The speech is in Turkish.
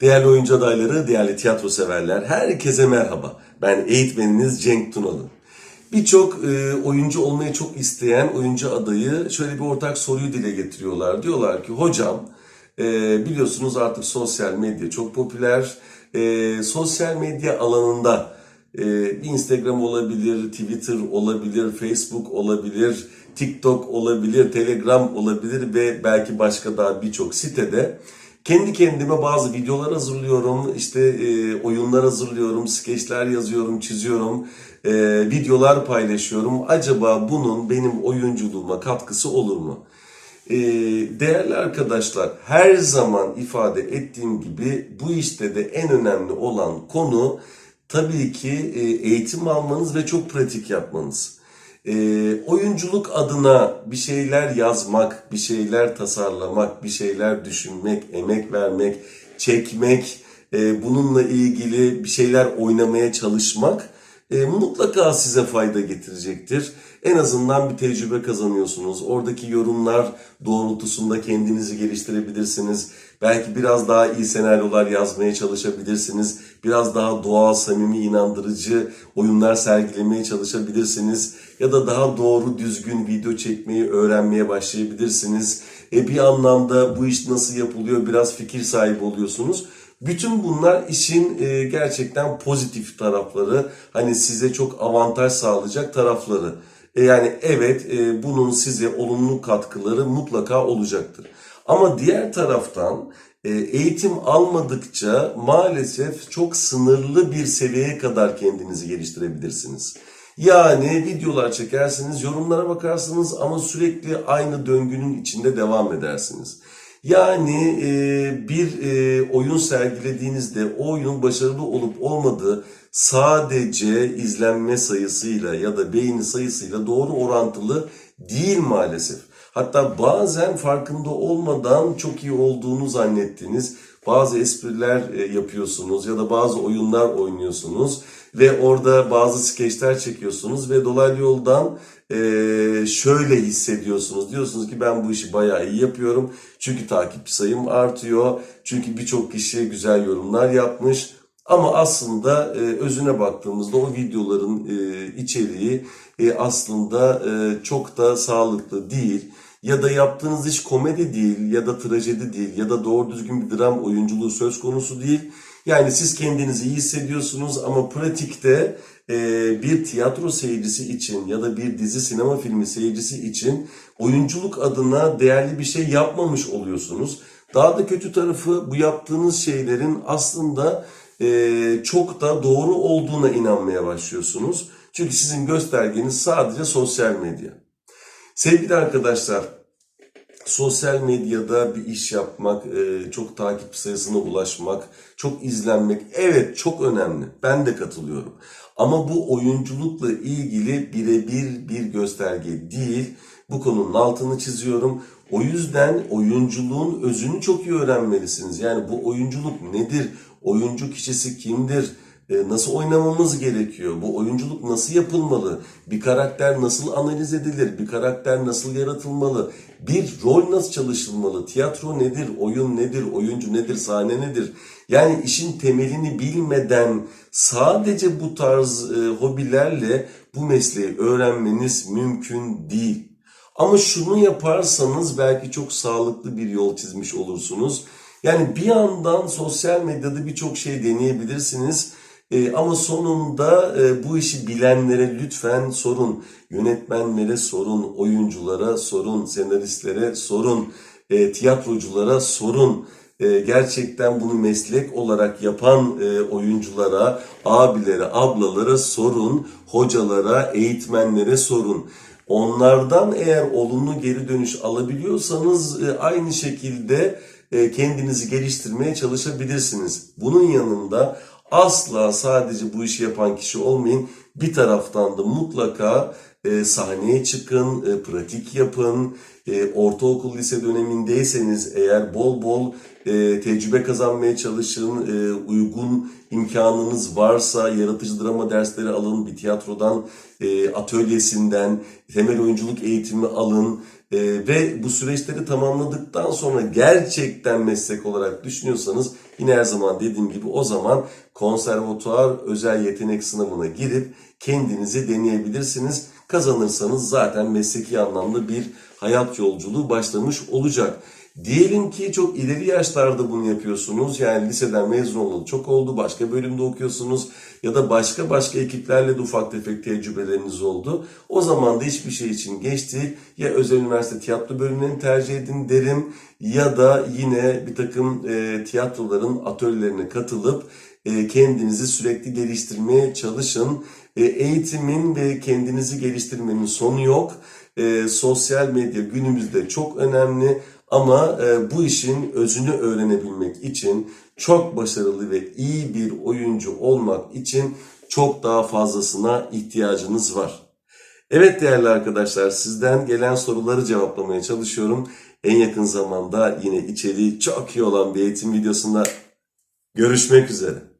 Değerli oyuncu adayları, değerli tiyatro severler, herkese merhaba. Ben eğitmeniniz Cenk Tunalı. Birçok e, oyuncu olmayı çok isteyen oyuncu adayı şöyle bir ortak soruyu dile getiriyorlar. Diyorlar ki hocam e, biliyorsunuz artık sosyal medya çok popüler. E, sosyal medya alanında e, Instagram olabilir, Twitter olabilir, Facebook olabilir, TikTok olabilir, Telegram olabilir ve belki başka daha birçok sitede kendi kendime bazı videolar hazırlıyorum, işte e, oyunlar hazırlıyorum, skeçler yazıyorum, çiziyorum, e, videolar paylaşıyorum. Acaba bunun benim oyunculuğuma katkısı olur mu? E, değerli arkadaşlar, her zaman ifade ettiğim gibi bu işte de en önemli olan konu tabii ki e, eğitim almanız ve çok pratik yapmanız. E, oyunculuk adına bir şeyler yazmak, bir şeyler tasarlamak, bir şeyler düşünmek, emek vermek, çekmek, e, bununla ilgili bir şeyler oynamaya çalışmak e, mutlaka size fayda getirecektir. En azından bir tecrübe kazanıyorsunuz. Oradaki yorumlar doğrultusunda kendinizi geliştirebilirsiniz. Belki biraz daha iyi senaryolar yazmaya çalışabilirsiniz. Biraz daha doğal, samimi, inandırıcı oyunlar sergilemeye çalışabilirsiniz. Ya da daha doğru, düzgün video çekmeyi öğrenmeye başlayabilirsiniz. E bir anlamda bu iş nasıl yapılıyor biraz fikir sahibi oluyorsunuz. Bütün bunlar işin e, gerçekten pozitif tarafları. Hani size çok avantaj sağlayacak tarafları. E, yani evet e, bunun size olumlu katkıları mutlaka olacaktır. Ama diğer taraftan e, eğitim almadıkça maalesef çok sınırlı bir seviyeye kadar kendinizi geliştirebilirsiniz. Yani videolar çekersiniz, yorumlara bakarsınız ama sürekli aynı döngünün içinde devam edersiniz. Yani e, bir e, oyun sergilediğinizde o oyunun başarılı olup olmadığı sadece izlenme sayısıyla ya da beğeni sayısıyla doğru orantılı değil maalesef. Hatta bazen farkında olmadan çok iyi olduğunu zannettiğiniz bazı espriler e, yapıyorsunuz ya da bazı oyunlar oynuyorsunuz ve orada bazı skeçler çekiyorsunuz ve dolaylı yoldan e, şöyle hissediyorsunuz. Diyorsunuz ki ben bu işi bayağı iyi yapıyorum. Çünkü takipçi sayım artıyor. Çünkü birçok kişi güzel yorumlar yapmış. Ama aslında e, özüne baktığımızda o videoların e, içeriği e, aslında e, çok da sağlıklı değil. Ya da yaptığınız iş komedi değil ya da trajedi değil ya da doğru düzgün bir dram oyunculuğu söz konusu değil. Yani siz kendinizi iyi hissediyorsunuz ama pratikte e, bir tiyatro seyircisi için ya da bir dizi sinema filmi seyircisi için oyunculuk adına değerli bir şey yapmamış oluyorsunuz. Daha da kötü tarafı bu yaptığınız şeylerin aslında e, çok da doğru olduğuna inanmaya başlıyorsunuz. Çünkü sizin göstergeniz sadece sosyal medya. Sevgili arkadaşlar, sosyal medyada bir iş yapmak, e, çok takip sayısına ulaşmak, çok izlenmek evet çok önemli. Ben de katılıyorum. Ama bu oyunculukla ilgili birebir bir gösterge değil. Bu konunun altını çiziyorum. O yüzden oyunculuğun özünü çok iyi öğrenmelisiniz. Yani bu oyunculuk nedir? Oyuncu kişisi kimdir? E, nasıl oynamamız gerekiyor? Bu oyunculuk nasıl yapılmalı? Bir karakter nasıl analiz edilir? Bir karakter nasıl yaratılmalı? Bir rol nasıl çalışılmalı? Tiyatro nedir? Oyun nedir? Oyuncu nedir? Sahne nedir? Yani işin temelini bilmeden sadece bu tarz e, hobilerle bu mesleği öğrenmeniz mümkün değil. Ama şunu yaparsanız belki çok sağlıklı bir yol çizmiş olursunuz. Yani bir yandan sosyal medyada birçok şey deneyebilirsiniz. E, ama sonunda e, bu işi bilenlere lütfen sorun. Yönetmenlere sorun, oyunculara sorun, senaristlere sorun, e, tiyatroculara sorun. E, gerçekten bunu meslek olarak yapan e, oyunculara, abilere, ablalara sorun, hocalara, eğitmenlere sorun. Onlardan eğer olumlu geri dönüş alabiliyorsanız e, aynı şekilde e, kendinizi geliştirmeye çalışabilirsiniz. Bunun yanında asla sadece bu işi yapan kişi olmayın. Bir taraftan da mutlaka e, sahneye çıkın, e, pratik yapın. E, ortaokul lise dönemindeyseniz eğer bol bol e, tecrübe kazanmaya çalışın. E, uygun imkanınız varsa yaratıcı drama dersleri alın. Bir tiyatrodan, e, atölyesinden temel oyunculuk eğitimi alın. Ee, ve bu süreçleri tamamladıktan sonra gerçekten meslek olarak düşünüyorsanız yine her zaman dediğim gibi o zaman konservatuar özel yetenek sınavına girip kendinizi deneyebilirsiniz. Kazanırsanız zaten mesleki anlamda bir hayat yolculuğu başlamış olacak. Diyelim ki çok ileri yaşlarda bunu yapıyorsunuz. Yani liseden mezun olalı çok oldu. Başka bölümde okuyorsunuz. Ya da başka başka ekiplerle de ufak tefek tecrübeleriniz oldu. O zaman da hiçbir şey için geç değil. Ya özel üniversite tiyatro bölümlerini tercih edin derim. Ya da yine bir takım e, tiyatroların atölyelerine katılıp e, kendinizi sürekli geliştirmeye çalışın. E, eğitimin ve kendinizi geliştirmenin sonu yok. E, sosyal medya günümüzde çok önemli. Ama e, bu işin özünü öğrenebilmek için çok başarılı ve iyi bir oyuncu olmak için çok daha fazlasına ihtiyacınız var. Evet değerli arkadaşlar sizden gelen soruları cevaplamaya çalışıyorum. En yakın zamanda yine içeriği çok iyi olan bir eğitim videosunda görüşmek üzere.